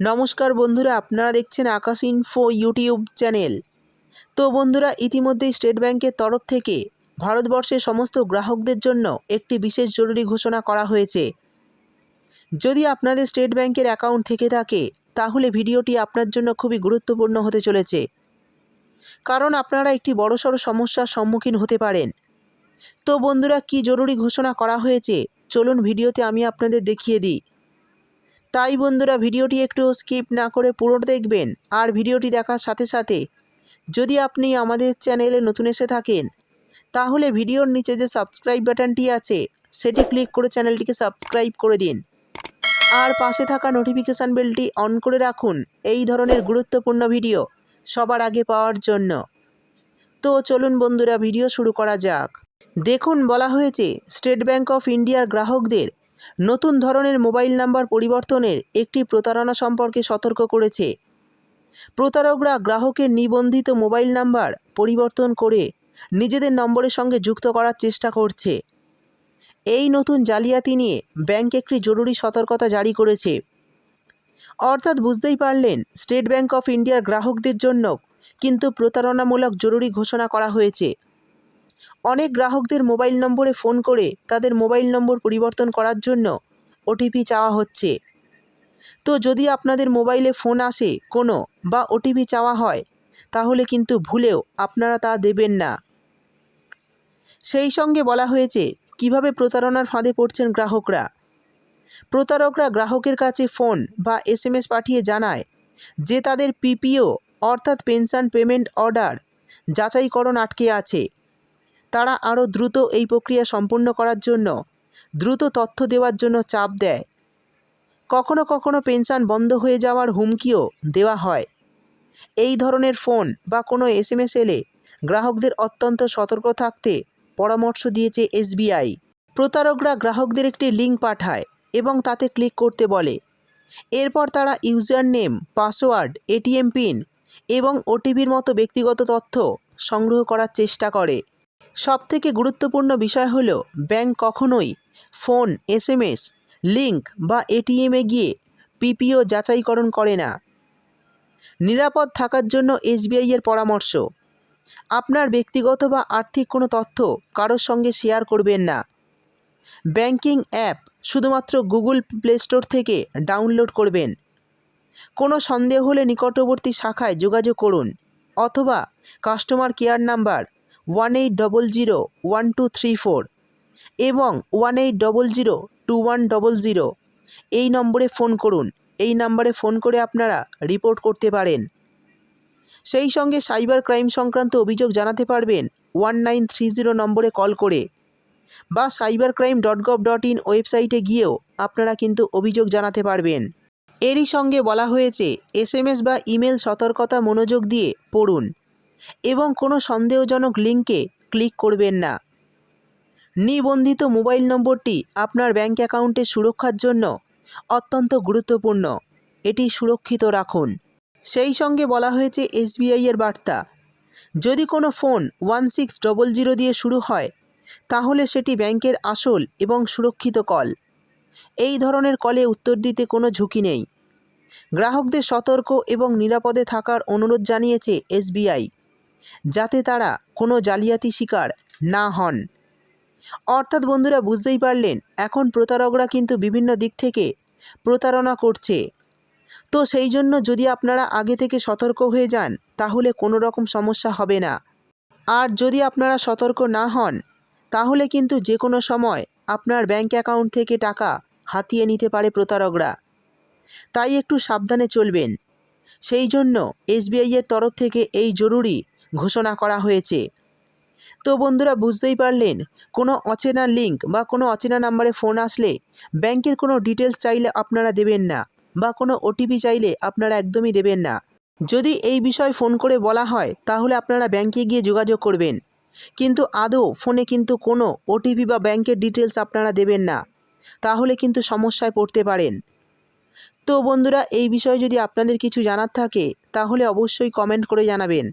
নমস্কার বন্ধুরা, আপনারা দেখছেন আকাশ ইনফো ইউটিউব চ্যানেল তো বন্ধুরা, ইতিমধ্যেই স্টেট ব্যাংকের তরফ থেকে ভারতবর্ষের সমস্ত গ্রাহকদের জন্য একটি বিশেষ জরুরি ঘোষণা করা হয়েছে। যদি আপনাদের স্টেট ব্যাংকের অ্যাকাউন্ট থেকে থাকে, তাহলে ভিডিওটি আপনার জন্য খুবই গুরুত্বপূর্ণ হতে চলেছে। কারণ আপনারা একটি বড়সড় সমস্যার সম্মুখীন হতে পারেন। তো বন্ধুরা, কি জরুরি ঘোষণা করা হয়েছে, চলুন ভিডিওতে আমি আপনাদের দেখিয়ে দিই। তাই বন্ধুরা ভিডিওটি একটু স্কিপ না করে পুরো দেখবেন আর ভিডিওটি দেখার সাথে সাথে যদি আপনি আমাদের চ্যানেলে নতুন এসে থাকেন, তাহলে ভিডিওর নিচে যে সাবস্ক্রাইব বাটনটি আছে, সেটি ক্লিক করে চ্যানেলটিকে সাবস্ক্রাইব করে দিন। আর পাশে থাকা নোটিফিকেশান বেলটি অন করে রাখুন, এই ধরনের গুরুত্বপূর্ণ ভিডিও সবার আগে পাওয়ার জন্য। তো চলুন বন্ধুরা, ভিডিও শুরু করা যাক। দেখুন, বলা হয়েছে স্টেট ব্যাংক অফ ইন্ডিয়ার গ্রাহকদের নতুন ধরনের মোবাইল নাম্বার পরিবর্তনের একটি প্রতারণা সম্পর্কে সতর্ক করেছে। প্রতারকরা গ্রাহকের নিবন্ধিত মোবাইল নাম্বার পরিবর্তন করে নিজেদের নম্বরের সঙ্গে যুক্ত করার চেষ্টা করছে। এই নতুন জালিয়াতি নিয়ে ব্যাংক একটি জরুরি সতর্কতা জারি করেছে। অর্থাৎ বুঝতেই পারলেন, স্টেট ব্যাংক অফ ইন্ডিয়ার গ্রাহকদের জন্য কিন্তু প্রতারণামূলক জরুরি ঘোষণা করা হয়েছে। অনেক গ্রাহকদের মোবাইল নম্বরে ফোন করে তাদের মোবাইল নম্বর পরিবর্তন করার জন্য ওটিপি চাওয়া হচ্ছে। তো যদি আপনাদের মোবাইলে ফোন আসে কোনো বা ওটিপি চাওয়া হয়, তাহলে কিন্তু ভুলেও আপনারা তা দেবেন না। সেই সঙ্গে বলা হয়েছে, কীভাবে প্রতারণার ফাঁদে পড়ছেন গ্রাহকরা? প্রতারকরা গ্রাহকের কাছে ফোন বা এসএমএস পাঠিয়ে জানায় যে তাদের পিপিও অর্থাৎ পেনশন পেমেন্ট অর্ডার যাচাইকরণ আটকে আছে। তারা আরও দ্রুত এই প্রক্রিয়া সম্পূর্ণ করার জন্য দ্রুত তথ্য দেওয়ার জন্য চাপ দেয়। কখনো কখনো পেনশন বন্ধ হয়ে যাওয়ার হুমকিও দেওয়া হয়। এই ধরনের ফোন বা কোনো এসএমএস এলে গ্রাহকদের অত্যন্ত সতর্ক থাকতে পরামর্শ দিয়েছে এসবিআই। প্রতারকরা গ্রাহকদের একটি লিঙ্ক পাঠায় এবং তাতে ক্লিক করতে বলে। এরপর তারা user name password, ATM pin এবং ওটিপির মতো ব্যক্তিগত তথ্য সংগ্রহ করার চেষ্টা করে। সবথেকে গুরুত্বপূর্ণ বিষয় হলো ব্যাংক কখনোই ফোন, এসএমএস লিঙ্ক বা এটিএমে গিয়ে পিপিও যাচাইকরণ করে না। নিরাপদ থাকার জন্য এসবিআই এর পরামর্শ, আপনার ব্যক্তিগত বা আর্থিক কোনো তথ্য কারোর সঙ্গে শেয়ার করবেন না। ব্যাংকিং অ্যাপ শুধুমাত্র গুগল প্লে স্টোর থেকে ডাউনলোড করবেন। কোনো সন্দেহ হলে নিকটবর্তী শাখায় যোগাযোগ করুন অথবা customer care number one eight double zero one two three four এবং one eight double zero two one double zero এই নম্বরে ফোন করুন। এই নম্বরে ফোন করে আপনারা রিপোর্ট করতে পারেন। সেই সঙ্গে সাইবার ক্রাইম সংক্রান্ত অভিযোগ জানাতে পারবেন ওয়ান নাইন থ্রি জিরো নম্বরে কল করে বা cyber crime dot gov dot in ওয়েবসাইটে গিয়েও আপনারা কিন্তু অভিযোগ জানাতে পারবেন। এরই সঙ্গে বলা হয়েছে এসএমএস বা ইমেল সতর্কতা মনোযোগ দিয়ে পড়ুন। এবং কোনো সন্দেহজনক লিঙ্কে ক্লিক করবেন না। নিবন্ধিত মোবাইল নম্বরটি আপনার ব্যাঙ্ক অ্যাকাউন্টের সুরক্ষার জন্য অত্যন্ত গুরুত্বপূর্ণ। এটি সুরক্ষিত রাখুন। সেই সঙ্গে বলা হয়েছে এসবিআই এর বার্তা। যদি কোনো phone one six double zero দিয়ে শুরু হয়, তাহলে সেটি ব্যাংকের আসল এবং সুরক্ষিত কল। এই ধরনের কলে উত্তর দিতে কোনো ঝুঁকি নেই। গ্রাহকদের সতর্ক এবং নিরাপদে থাকার অনুরোধ জানিয়েছে এসবিআই। যাতে তারা কোনো জালিয়াতি শিকার না হন। অর্থাৎ বন্ধুরা বুঝতেই পারলেন, এখন প্রতারকরা কিন্তু বিভিন্ন দিক থেকে প্রতারণা করছে। তো সেই জন্য যদি আপনারা আগে থেকে সতর্ক হয়ে যান, তাহলে কোনো রকম সমস্যা হবে না। আর যদি আপনারা সতর্ক না হন, তাহলে কিন্তু যে কোনো সময় আপনার ব্যাঙ্ক অ্যাকাউন্ট থেকে টাকা হাতিয়ে নিতে পারে প্রতারকরা। তাই একটু সাবধানে চলবেন। সেই জন্য এসবিআই এর তরফ থেকে এই জরুরি ঘোষণা করা হয়েছে। তো বন্ধুরা, বুঝতেই পারলেন, কোনো অচেনা লিঙ্ক বা কোনো অচেনা নাম্বারে ফোন আসলে ব্যাংকের কোনো ডিটেলস চাইলে আপনারা দেবেন না বা কোনো ওটিপি চাইলে আপনারা একদমই দেবেন না। যদি এই বিষয় ফোন করে বলা হয়, তাহলে আপনারা ব্যাংকে গিয়ে যোগাযোগ করবেন। কিন্তু আদৌ ফোনে কিন্তু কোনো ওটিপি বা ব্যাংকের ডিটেলস আপনারা দেবেন না। তাহলে কিন্তু সমস্যায় পড়তে পারেন। তো বন্ধুরা, এই বিষয়ে যদি আপনাদের কিছু জানার থাকে, তাহলে অবশ্যই কমেন্ট করে জানাবেন।